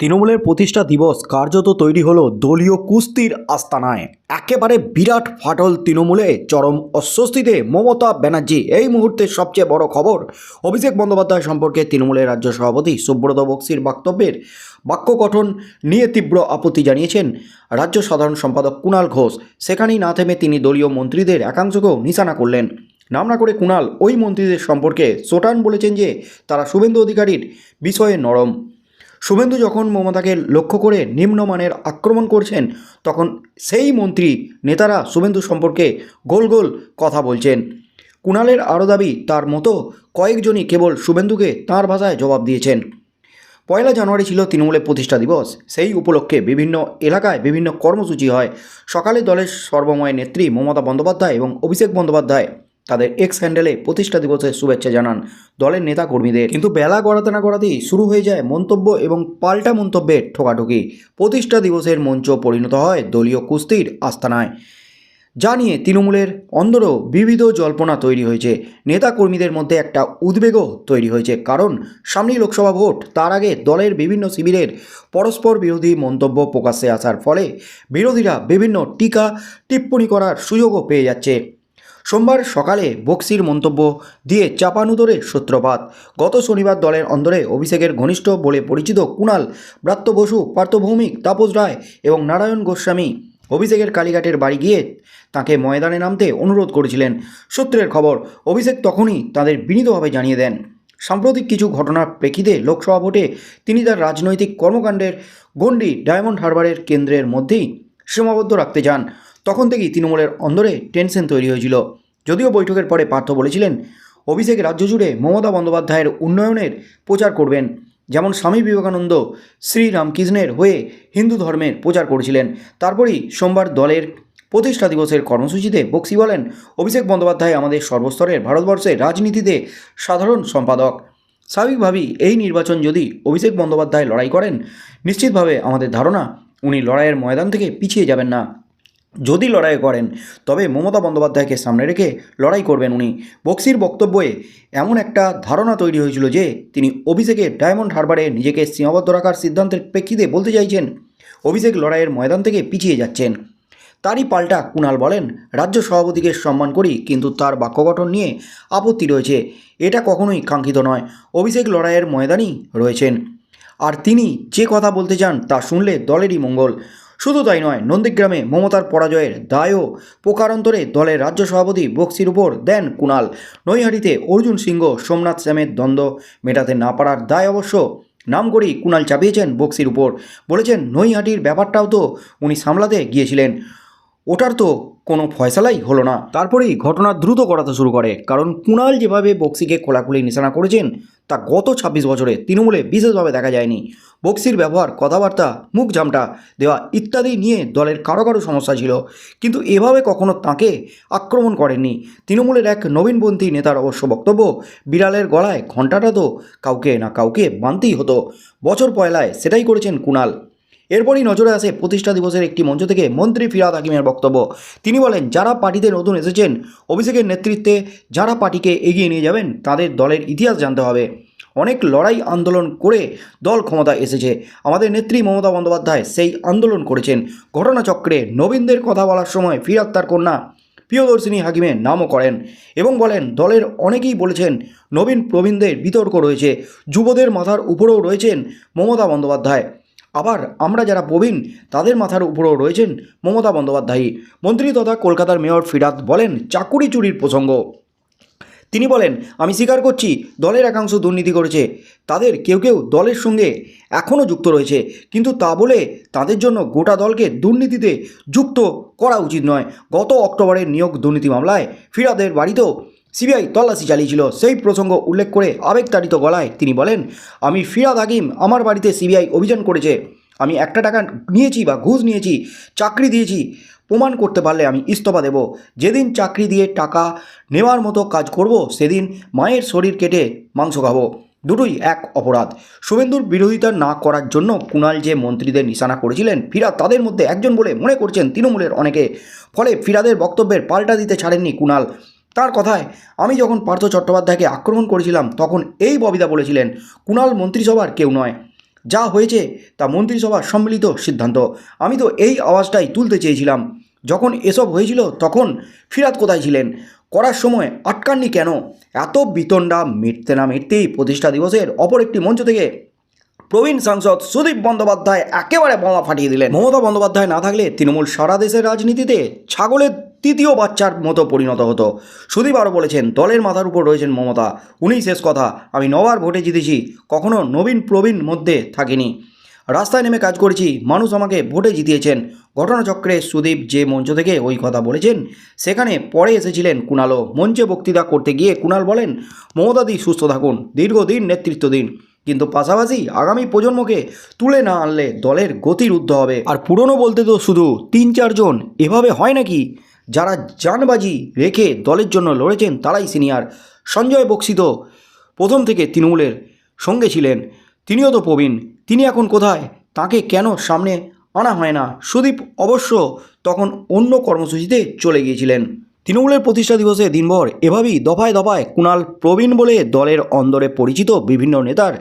তৃণমূলের প্রতিষ্ঠা দিবস কার্যত তৈরি হলো দলীয় কুস্তির আস্তানায়। একেবারে বিরাট ফাটল তৃণমূলে, চরম অস্বস্তিতে মমতা ব্যানার্জি। এই মুহূর্তে সবচেয়ে বড় খবর, অভিষেক বন্দ্যোপাধ্যায় সম্পর্কে তৃণমূলের রাজ্য সভাপতি সুব্রত বক্সির বক্তব্যের বাক্য গঠন নিয়ে তীব্র আপত্তি জানিয়েছেন রাজ্য সাধারণ সম্পাদক কুণাল ঘোষ। সেখানেই না থেমে তিনি দলীয় মন্ত্রীদের একাংশকেও নিশানা করলেন। নাম না করে কুণাল ওই মন্ত্রীদের সম্পর্কে সোটান বলেছেন যে, তারা শুভেন্দু অধিকারীর বিষয়ে নরম। শুভেন্দু যখন মমতাকে লক্ষ্য করে নিম্নমানের আক্রমণ করছেন, তখন সেই মন্ত্রী, নেতারা শুভেন্দু সম্পর্কে গোল গোল কথা বলছেন। কুণালের আরও দাবি, তার মতো কয়েকজনই কেবল শুভেন্দুকে তাঁর ভাষায় জবাব দিয়েছেন। পয়লা জানুয়ারি ছিল তৃণমূলের প্রতিষ্ঠা দিবস। সেই উপলক্ষে বিভিন্ন এলাকায় বিভিন্ন কর্মসূচি হয়। সকালে দলের সর্বময় নেত্রী মমতা বন্দ্যোপাধ্যায় এবং অভিষেক বন্দ্যোপাধ্যায় তাদের এক্স হ্যান্ডেলে প্রতিষ্ঠা দিবসের শুভেচ্ছা জানান দলের নেতা কর্মীদের কিন্তু বেলা গড়াতে না গড়াতেই শুরু হয়ে যায় মন্তব্য এবং পাল্টা মন্তব্যের ঠোকাঠুকি। প্রতিষ্ঠা দিবসের মঞ্চ পরিণত হয় দলীয় কুস্তির আস্তানায়। যা নিয়ে তৃণমূলের অন্দরও বিবিধ জল্পনা তৈরি হয়েছে। নেতা কর্মীদের মধ্যে একটা উদ্বেগও তৈরি হয়েছে। কারণ সামনেই লোকসভা ভোট, তার আগে দলের বিভিন্ন শিবিরের পরস্পর বিরোধী মন্তব্য প্রকাশ্যে আসার ফলে বিরোধীরা বিভিন্ন টিকা, টিপ্পণী করার সুযোগও পেয়ে যাচ্ছে। সোমবার সকালে বক্সির মন্তব্য দিয়ে চাপানুদরের সূত্রপাত। গত শনিবার দলের অন্দরে অভিষেকের ঘনিষ্ঠ বলে পরিচিত কুণাল, ব্রাত্য বসু, পার্থভৌমিক, তাপস রায় এবং নারায়ণ গোস্বামী অভিষেকের কালীঘাটের বাড়ি গিয়ে তাকে ময়দানে নামতে অনুরোধ করেছিলেন। সূত্রের খবর, অভিষেক তখনই তাদের বিনীতভাবে জানিয়ে দেন। সাম্প্রতিক কিছু ঘটনার প্রেক্ষিতে লোকসভা ভোটে তিনি তার রাজনৈতিক কর্মকাণ্ডের গণ্ডি ডায়মন্ড হারবারের কেন্দ্রের মধ্যেই সীমাবদ্ধ রাখতে চান। তখন থেকেই তৃণমূলের অন্দরে টেনশন তৈরি হয়েছিল। যদিও বৈঠকের পরে পার্থ বলেছিলেন, অভিষেক রাজ্য জুড়ে মমতা বন্দ্যোপাধ্যায়ের উন্নয়নের প্রচার করবেন, যেমন স্বামী বিবেকানন্দ শ্রীরামকৃষ্ণের হয়ে হিন্দু ধর্মের প্রচার করেছিলেন। তারপরই সোমবার দলের প্রতিষ্ঠা দিবসের কর্মসূচিতে বক্সি বলেন, অভিষেক বন্দ্যোপাধ্যায় আমাদের সর্বস্তরের ভারতবর্ষের রাজনীতিতে সাধারণ সম্পাদক। স্বাভাবিকভাবেই এই নির্বাচন যদি অভিষেক বন্দ্যোপাধ্যায় লড়াই করেন, নিশ্চিতভাবে আমাদের ধারণা, উনি লড়াইয়ের ময়দান থেকে পিছিয়ে যাবেন না। যদি লড়াই করেন, তবে মমতা বন্দ্যোপাধ্যায়কে সামনে রেখে লড়াই করবেন উনি। বক্সির বক্তব্যে এমন একটা ধারণা তৈরি হয়েছিল যে, তিনি অভিষেকের ডায়মন্ড হারবারে নিজেকে সীমাবদ্ধ রাখার সিদ্ধান্তের প্রেক্ষিতে বলতে চাইছেন, অভিষেক লড়াইয়ের ময়দান থেকে পিছিয়ে যাচ্ছেন। তারই পাল্টা কুণাল বলেন, রাজ্য সভাপতিকে সম্মান করি, কিন্তু তার বাক্য গঠন নিয়ে আপত্তি রয়েছে। এটা কখনোই কাঙ্ক্ষিত নয়। অভিষেক লড়াইয়ের ময়দানই রয়েছেন। আর তিনি যে কথা বলতে চান তা শুনলে দলেরই মঙ্গল। শুধু তাই নয়, নন্দীগ্রামে মমতার পরাজয়ের দায়ও। প্রকারান্তরে দলের রাজ্য সভাপতি বক্সির উপর দেন কুণাল। নৈহাটিতে অর্জুন সিংহ, সোমনাথ শ্যামের দ্বন্দ্ব মেটাতে না পারার দায় অবশ্য নাম করেই কুণাল চাপিয়েছেন বক্সির উপর। বলেছেন, নৈহাটির ব্যাপারটাও তো উনি সামলাতে গিয়েছিলেন। ওটার তো কোনো ফয়সালাই হলো না। তারপরেই ঘটনা দ্রুত করাতে শুরু করে, কারণ কুণাল যেভাবে বক্সিকে খোলাখুলি নিশানা করেছেন, তা গত ছাব্বিশ বছরে তৃণমূলে বিশেষভাবে দেখা যায়নি। বক্সির ব্যবহার, কথাবার্তা, মুখ জামটা দেওয়া ইত্যাদি নিয়ে দলের কারও কারও সমস্যা ছিল, কিন্তু এভাবে কখনো তাকে আক্রমণ করেননি। তৃণমূলের এক নবীনপন্থী নেতার অবশ্য বক্তব্য, বিড়ালের গলায় ঘণ্টাটা তো কাউকে না কাউকে বানতেই হতো। বছর পয়লায় সেটাই করেছেন কুণাল। এরপরই নজরে আসে প্রতিষ্ঠা দিবসের একটি মঞ্চ থেকে মন্ত্রী ফিরাদ হাকিমের বক্তব্য। তিনি বলেন, যারা পার্টিতে নতুন এসেছেন, অভিষেকের নেতৃত্বে যারা পার্টিকে এগিয়ে নিয়ে যাবেন, তাদের দলের ইতিহাস জানতে হবে। অনেক লড়াই আন্দোলন করে দল ক্ষমতা এসেছে। আমাদের নেত্রী মমতা বন্দ্যোপাধ্যায় সেই আন্দোলন করেছেন। ঘটনাচক্রে নবীনদের কথা বলার সময় ফিরাদ তার কন্যা প্রিয়দর্শিনী হাকিমের নামও করেন এবং বলেন, দলের অনেকেই বলেছেন, নবীন প্রবীণদের বিতর্ক রয়েছে, যুবদের মাথার উপরেও রয়েছেন মমতা বন্দ্যোপাধ্যায়। আবার আমরা যারা প্রবীণ, তাদের মাথার উপরেও রয়েছেন মমতা বন্দ্যোপাধ্যায়ী। মন্ত্রী তথা কলকাতার মেয়র ফিরাদ বলেন, চাকুরি চুরির প্রসঙ্গ। তিনি বলেন, আমি স্বীকার করছি, দলের একাংশ দুর্নীতি করেছে। তাদের কেউ কেউ দলের সঙ্গে এখনও যুক্ত রয়েছে। কিন্তু তা বলে তাদের জন্য গোটা দলকে দুর্নীতিতে যুক্ত করা উচিত নয়। গত অক্টোবরের নিয়োগ দুর্নীতি মামলায় ফিরাদের বাড়িতেও সিবিআই তল্লাশি চালিয়েছিল। সেই প্রসঙ্গ উল্লেখ করে আবেগতাড়িত গলায় তিনি বলেন, আমি ফিরাদ হাকিম আমার বাড়িতে সিবিআই অভিযান করেছে। আমি একটা টাকা নিয়েছি বা ঘুষ নিয়েছি, চাকরি দিয়েছি। প্রমাণ করতে পারলে আমি ইস্তফা দেব। যেদিন চাকরি দিয়ে টাকা নেওয়ার মতো কাজ করব, সেদিন মায়ের শরীর কেটে মাংস খাব। দুটোই এক অপরাধ। শুভেন্দুর বিরোধিতা না করার জন্য কুণাল যে মন্ত্রীদের নিশানা করেছিলেন ফিরাদ তাদের মধ্যে একজন বলে মনে করছেন তৃণমূলের অনেকে। ফলে ফিরাদের বক্তব্যের পাল্টা দিতে ছাড়েননি কুণাল। তার কথায়, আমি যখন পার্থ চট্টোপাধ্যায়কে আক্রমণ করেছিলাম, তখন এই ববিতা বলেছিলেন, কুণাল মন্ত্রিসভার কেউ নয়। যা হয়েছে তা মন্ত্রিসভার সম্মিলিত সিদ্ধান্ত। আমি তো এই আওয়াজটাই তুলতে চেয়েছিলাম। যখন এসব হয়েছিল, তখন ফিরাত কোথায় ছিলেন? করার সময় আটকাননি কেন? এত বিতণ্ডা মিটতে না মিটতেই প্রতিষ্ঠা দিবসের অপর একটি মঞ্চ থেকে প্রবীণ সাংসদ সুদীপ বন্দ্যোপাধ্যায় একেবারে বোমা ফাটিয়ে দিলেন। মমতা বন্দ্যোপাধ্যায় না থাকলে তৃণমূল সারা দেশের রাজনীতিতে ছাগলের তৃতীয় বাচ্চার মতো পরিণত হতো। সুদীপ আরও বলেছেন, দলের মাথার উপর রয়েছেন মমতা। উনি শেষ কথা। আমি নবার ভোটে জিতেছি, কখনো নবীন প্রবীণ মধ্যে থাকিনি। রাস্তায় নেমে কাজ করেছি, মানুষ আমাকে ভোটে জিতিয়েছেন। ঘটনাচক্রে সুদীপ যে মঞ্চ থেকে ওই কথা বলেছেন, সেখানে পরে এসেছিলেন কুণালও মঞ্চে বক্তৃতা করতে গিয়ে কুণাল বলেন, মমতাদি, সুস্থ থাকুন। দীর্ঘদিন নেতৃত্ব দিন। কিন্তু পাশাপাশি আগামী প্রজন্মকে তুলে না আনলে দলের গতি রুদ্ধ হবে। আর পুরনো বলতে তো শুধু তিন চারজন, এভাবে হয় নাকি? যারা জানবাজি রেখে দলের জন্য লড়েছেন তারাই সিনিয়র। সঞ্জয় বক্সিত প্রথম থেকে তৃণমূলের সঙ্গে ছিলেন। তিনিও তো প্রবীণ। তিনি এখন কোথায়? তাকে কেন সামনে আনা হয় না? সুদীপ অবশ্য তখন অন্য কর্মসূচিতে চলে গিয়েছিলেন। তৃণমূলের প্রতিষ্ঠা দিবসে দিনভর এভাবেই দফায় দফায় কুণাল প্রবীণ বলে দলের অন্দরে পরিচিত বিভিন্ন নেতার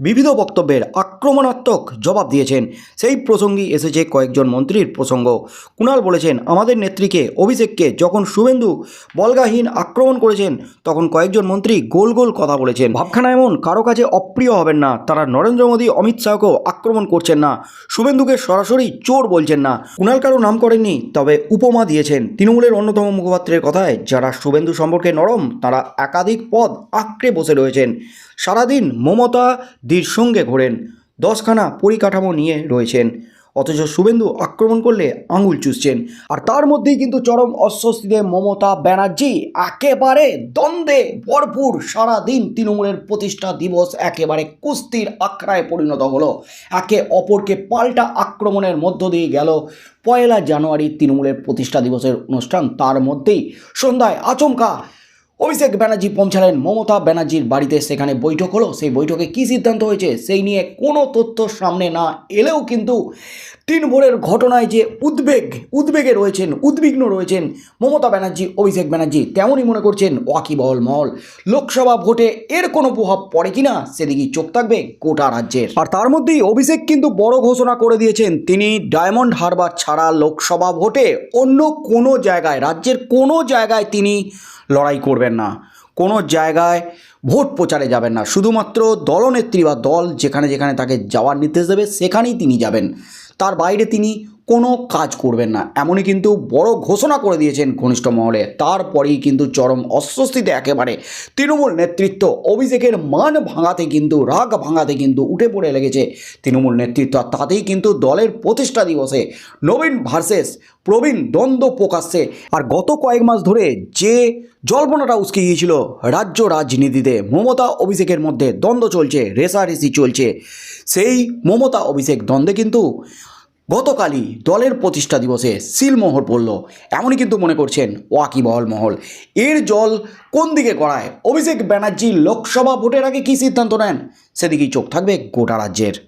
বিবিধ বক্তব্যের আক্রমণাত্মক জবাব দিয়েছেন। সেই প্রসঙ্গেই এসেছে কয়েকজন মন্ত্রীর প্রসঙ্গ। কুণাল বলেছেন, আমাদের নেত্রীকে, অভিষেককে যখন শুভেন্দু বলগাহীন আক্রমণ করেছেন, তখন কয়েকজন মন্ত্রী গোল গোল কথা বলেছেন। ভাবখানা এমন, কারও কাছে অপ্রিয় হবেন না। তারা নরেন্দ্র মোদী, অমিত শাহকেও আক্রমণ করছেন না। শুভেন্দুকে সরাসরি চোর বলছেন না। কুণাল কারও নাম করেননি, তবে উপমা দিয়েছেন। তৃণমূলের অন্যতম মুখপাত্রের কথায়, যারা শুভেন্দু সম্পর্কে নরম, তারা একাধিক পদ আঁকড়ে বসে রয়েছেন। সারাদিন মমতা দির সঙ্গে ঘোরেন। দশখানা পরিকাঠামো নিয়ে রয়েছেন। অথচ শুভেন্দু আক্রমণ করলে আঙুল চুষছেন। আর তার মধ্যেই কিন্তু চরম অস্বস্তিতে মমতা ব্যানার্জি একেবারে দ্বন্দ্বে ভরপুর সারাদিন তৃণমূলের প্রতিষ্ঠা দিবস একেবারে কুস্তির আখড়ায় পরিণত হলো। একে অপরকে পাল্টা আক্রমণের মধ্য দিয়ে গেল। পয়লা জানুয়ারি তৃণমূলের প্রতিষ্ঠা দিবসের অনুষ্ঠান তার মধ্যেই। সন্ধ্যায় আচমকা অভিষেক ব্যানার্জি পৌঁছালেন মমতা ব্যানার্জির বাড়িতে। সেখানে বৈঠক হলো। সেই বৈঠকে কী সিদ্ধান্ত হয়েছে সেই নিয়ে কোনো তথ্য সামনে না এলেও কিন্তু তিন ভোরের ঘটনায় যে উদ্বেগ, উদ্বেগে রয়েছেন, উদ্বিগ্ন রয়েছেন মমতা ব্যানার্জি, অভিষেক ব্যানার্জি, তেমনই মনে করছেন ওয়াকিবহল মহল। লোকসভা ভোটে এর কোনো প্রভাব পড়ে কিনা সেদিকেই চোখ থাকবে গোটা রাজ্যের। আর তার মধ্যেই অভিষেক কিন্তু বড় ঘোষণা করে দিয়েছেন। তিনি ডায়মন্ড হারবার ছাড়া লোকসভা ভোটে অন্য কোনো জায়গায়, রাজ্যের কোনো জায়গায় তিনি লড়াই করবেন না। কোনো জায়গায় ভোট প্রচারে যাবেন না। শুধুমাত্র দলনেত্রী বা দল যেখানে যেখানে তাকে যাওয়ার নির্দেশ দেবে, সেখানেই তিনি যাবেন। তার বাইরে তিনি কোনো কাজ করবেন না। এমনই কিন্তু বড় ঘোষণা করে দিয়েছেন ঘনিষ্ঠ মহলে। তারপরেই কিন্তু চরম অস্বস্তিতে একেবারে তৃণমূল নেতৃত্ব অভিষেকের মান ভাঙাতে কিন্তু, রাগ ভাঙাতে কিন্তু উঠে পড়ে লেগেছে তৃণমূল নেতৃত্ব। আর তাতেই কিন্তু দলের প্রতিষ্ঠা দিবসে নবীন ভার্সেস প্রবীণ দ্বন্দ্ব প্রকাশ্যে। আর গত কয়েক মাস ধরে যে জল্পনাটা উস্কে গিয়েছিল রাজ্য রাজনীতিতে, মমতা অভিষেকের মধ্যে দ্বন্দ্ব চলছে রেসারেসি চলছে, সেই মমতা অভিষেক দ্বন্দ্বে কিন্তু গতকালই দলের প্রতিষ্ঠা দিবসে সিলমোহর পড়ল। এমনই কিন্তু মনে করছেন ওয়াকিবহল মহল। এর জল কোন দিকে করায় অভিষেক ব্যানার্জি লোকসভা ভোটের আগে কী সিদ্ধান্ত নেন? সেদিকেই চোখ থাকবে গোটা রাজ্যের।